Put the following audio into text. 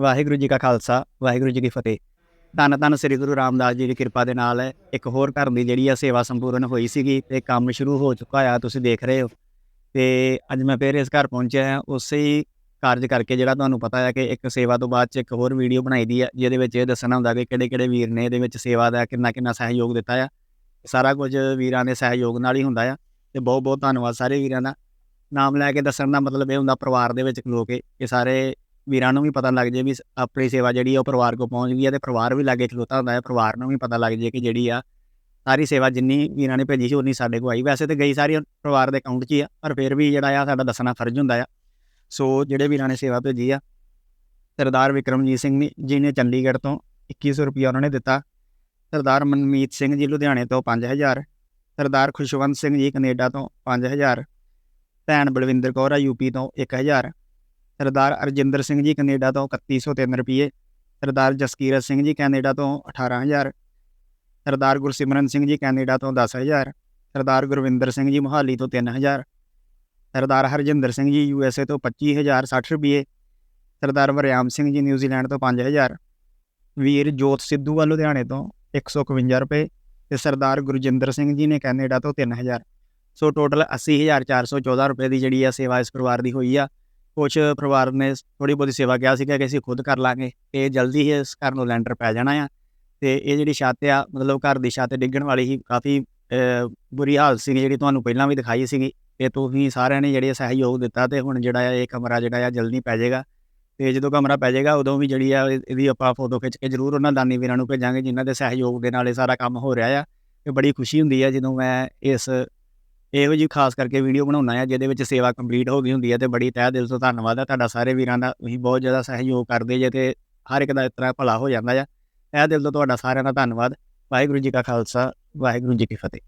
ਵਾਹਿਗੁਰੂ ਜੀ ਕਾ ਖਾਲਸਾ, ਵਾਹਿਗੁਰੂ ਜੀ ਕੀ ਫਤਿਹ। ਧੰਨ ਧੰਨ ਸ੍ਰੀ ਗੁਰੂ ਰਾਮਦਾਸ ਜੀ ਦੀ ਕਿਰਪਾ ਦੇ ਨਾਲ ਇੱਕ ਹੋਰ ਘਰ ਦੀ ਜਿਹੜੀ ਆ ਸੇਵਾ ਸੰਪੂਰਨ ਹੋਈ ਸੀਗੀ ਤੇ ਕੰਮ ਸ਼ੁਰੂ ਹੋ ਚੁੱਕਾ ਆ, ਤੁਸੀਂ ਦੇਖ ਰਹੇ ਹੋ। ਤੇ ਅੱਜ ਮੈਂ ਫੇਰ ਇਸ ਘਰ ਪਹੁੰਚਿਆ ਹਾਂ ਉਸੇ ਹੀ ਕਾਰਜ ਕਰਕੇ ਜਿਹੜਾ ਤੁਹਾਨੂੰ ਪਤਾ ਹੈ ਕਿ ਇੱਕ ਸੇਵਾ ਤੋਂ ਬਾਅਦ ਚ ਇੱਕ ਹੋਰ ਵੀਡੀਓ ਬਣਾਈ ਦੀ ਆ, ਜਿਹਦੇ ਵਿੱਚ ਇਹ ਦੱਸਣਾ ਹੁੰਦਾ ਕਿ ਕਿਹੜੇ ਕਿਹੜੇ ਵੀਰ ਨੇ ਇਹਦੇ ਵਿੱਚ ਸੇਵਾ ਦਾ ਕਿੰਨਾ ਕਿੰਨਾ ਸਹਿਯੋਗ ਦਿੱਤਾ ਆ। ਸਾਰਾ ਕੁਝ ਵੀਰਾਂ ਦੇ ਸਹਿਯੋਗ ਨਾਲ ਹੀ ਹੁੰਦਾ ਆ, ਤੇ ਬਹੁਤ ਬਹੁਤ ਧੰਨਵਾਦ ਸਾਰੇ ਵੀਰਾਂ ਦਾ। ਨਾਮ ਲੈ ਕੇ ਦੱਸਣ ਦਾ ਮਤਲਬ ਇਹ ਹੁੰਦਾ ਪਰਿਵਾਰ ਦੇ ਵਿੱਚ ਖਲੋ ਕੇ ਕਿ ਸਾਰੇ ਵੀਰਾਂ ਨੂੰ ਵੀ ਪਤਾ ਲੱਗ ਜੇ ਵੀ ਆਪਣੀ ਸੇਵਾ ਜਿਹੜੀ ਆ ਉਹ ਪਰਿਵਾਰ ਕੋ ਪਹੁੰਚ ਗਈ ਹੈ ਤੇ ਪਰਿਵਾਰ ਵੀ ਲਾਗੇ ਖਲੋਤਾ ਹੁੰਦਾ ਹੈ, ਪਰਿਵਾਰ ਨੂੰ ਵੀ ਪਤਾ ਲੱਗ ਜੇ ਕਿ ਜਿਹੜੀ ਆ ਸਾਰੀ ਸੇਵਾ ਜਿੰਨੀ ਵੀਰਾਂ ਨੇ ਭੇਜੀ ਸੀ ਉਨੀ ਸਾਡੇ ਕੋ ਆਈ। ਵੈਸੇ ਤੇ ਗਈ ਸਾਰੀ ਪਰਿਵਾਰ ਦੇ ਅਕਾਊਂਟ 'ਚ ਹੀ ਆ, ਪਰ ਫਿਰ ਵੀ ਜਿਹੜਾ ਆ ਸਾਡਾ ਦੱਸਣਾ ਫਰਜ਼ ਹੁੰਦਾ ਆ। ਸੋ ਜਿਹੜੇ ਵੀਰਾਂ ਨੇ ਸੇਵਾ ਭੇਜੀ ਆ, ਸਰਦਾਰ ਵਿਕਰਮਜੀਤ ਸਿੰਘ ਜੀ ਨੇ ਚੰਡੀਗੜ੍ਹ ਤੋਂ 2100 ਰੁਪਇਆ ਉਹਨਾਂ ਨੇ ਦਿੱਤਾ। ਸਰਦਾਰ ਮਨਮੀਤ ਸਿੰਘ ਜੀ ਲੁਧਿਆਣੇ ਤੋਂ 5000 ਸਰਦਾਰ ਖੁਸ਼ਵੰਤ ਸਿੰਘ ਜੀ ਕੈਨੇਡਾ ਤੋਂ 5000 ਭੈਣ ਬਲਵਿੰਦਰ ਕੌਰ ਆ ਯੂਪੀ ਤੋਂ 1000 ਸਰਦਾਰ ਅਰਜਿੰਦਰ ਸਿੰਘ ਜੀ ਕੈਨੇਡਾ ਤੋਂ 3103 ਰੁਪਏ, ਸਰਦਾਰ ਜਸਕੀਰਤ ਸਿੰਘ ਜੀ ਕੈਨੇਡਾ ਤੋਂ 18000 ਸਰਦਾਰ ਗੁਰਸਿਮਰਨ ਸਿੰਘ ਜੀ ਕੈਨੇਡਾ ਤੋਂ 10000 ਸਰਦਾਰ ਗੁਰਵਿੰਦਰ ਸਿੰਘ ਜੀ ਮੋਹਾਲੀ ਤੋਂ 3000 ਸਰਦਾਰ Harjinder Singh ji U S A ਤੋਂ 25060 ਰੁਪਏ, ਸਰਦਾਰ ਵਰਿਆਮ ਸਿੰਘ ਜੀ ਨਿਊਜ਼ੀਲੈਂਡ ਤੋਂ 5000 ਵੀਰ ਜੋਤ ਸਿੱਧੂ ਵੱਲ ਲੁਧਿਆਣੇ ਤੋਂ 151 ਰੁਪਏ ਤੇ ਸਰਦਾਰ ਗੁਰਜਿੰਦਰ ਸਿੰਘ ਜੀ ਨੇ ਕੈਨੇਡਾ ਤੋਂ 3000 ਸੋ ਟੋਟਲ 80414 ਰੁਪਏ ਦੀ ਜਿਹੜੀ ਆ ਸੇਵਾ ਇਸ ਪਰਿਵਾਰ ਦੀ ਹੋਈ ਆ। ਕੁਝ ਪਰਿਵਾਰ ਨੇ ਥੋੜੀ ਬਹੁਤੀ ਸੇਵਾ ਕਿਹਾ ਸੀਗਾ ਕਿ ਅਸੀਂ ਖੁਦ ਕਰ ਲਾਂਗੇ, ਇਹ ਜਲਦੀ ਹੀ ਇਸ ਘਰ ਨੂੰ ਲੈਂਟਰ ਪੈ ਜਾਣਾ ਆ। ਤੇ ਇਹ ਜਿਹੜੀ ਛੱਤ ਆ, ਮਤਲਬ ਘਰ ਦੀ ਛੱਤ ਡਿੱਗਣ ਵਾਲੀ ਹੀ ਕਾਫੀ ਬੁਰੀ ਹਾਲਤ ਸੀ ਜਿਹੜੀ ਤੁਹਾਨੂੰ ਪਹਿਲਾਂ ਵੀ ਦਿਖਾਈ ਸੀਗੀ। ਤੇ ਤੁਸੀਂ ਸਾਰਿਆਂ ਨੇ ਜਿਹੜੇ ਸਹਿਯੋਗ ਦਿੱਤਾ ਤੇ ਹੁਣ ਜਿਹੜਾ ਆ ਇਹ ਕਮਰਾ ਜਿਹੜਾ ਆ ਜਲਦੀ ਪੈ ਜਾਏਗਾ। ਤੇ ਜਦੋਂ ਕਮਰਾ ਪੈ ਜਾਏਗਾ, ਉਦੋਂ ਵੀ ਜਿਹੜੀ ਆ ਇਹਦੀ ਆਪਾਂ ਫੋਟੋ ਖਿੱਚ ਕੇ ਜ਼ਰੂਰ ਉਹਨਾਂ ਦਾਨੀ ਵੀਰਾਂ ਨੂੰ ਭੇਜਾਂਗੇ ਜਿਨ੍ਹਾਂ ਦੇ ਸਹਿਯੋਗ ਦੇ ਨਾਲ ਇਹ ਸਾਰਾ ਕੰਮ ਹੋ ਰਿਹਾ ਆ। ਤੇ ਬੜੀ ਖੁਸ਼ੀ ਹੁੰਦੀ ਆ ਜਦੋਂ ਮੈਂ ਇਸ ਇਹੋ ਜਿਹੀ ਖਾਸ ਕਰਕੇ ਵੀਡੀਓ ਬਣਾਉਣਾ ਆ, ਜਿਹਦੇ ਵਿੱਚ ਸੇਵਾ ਕੰਪਲੀਟ ਹੋ ਗਈ ਹੁੰਦੀ ਹੈ ਤੇ ਬੜੀ ਤਹਿ ਦਿਲ ਤੋਂ ਧੰਨਵਾਦ ਆ। ਤੁਹਾਡਾ ਸਾਰੇ ਵੀਰਾਂ ਦਾ ਤੁਸੀਂ ਬਹੁਤ ਜ਼ਿਆਦਾ ਸਹਿਯੋਗ ਕਰਦੇ ਜੇ ਤੇ ਹਰ ਇੱਕ ਦਾ ਇਸ ਤਰ੍ਹਾਂ ਭਲਾ ਹੋ ਜਾਂਦਾ ਆ। ਇਹ ਦਿਲ ਤੋਂ ਤੁਹਾਡਾ ਸਾਰਿਆਂ ਦਾ ਧੰਨਵਾਦ। ਵਾਹਿਗੁਰੂ ਜੀ ਕਾ ਖਾਲਸਾ, ਵਾਹਿਗੁਰੂ ਜੀ ਕੀ ਫਤਿਹ।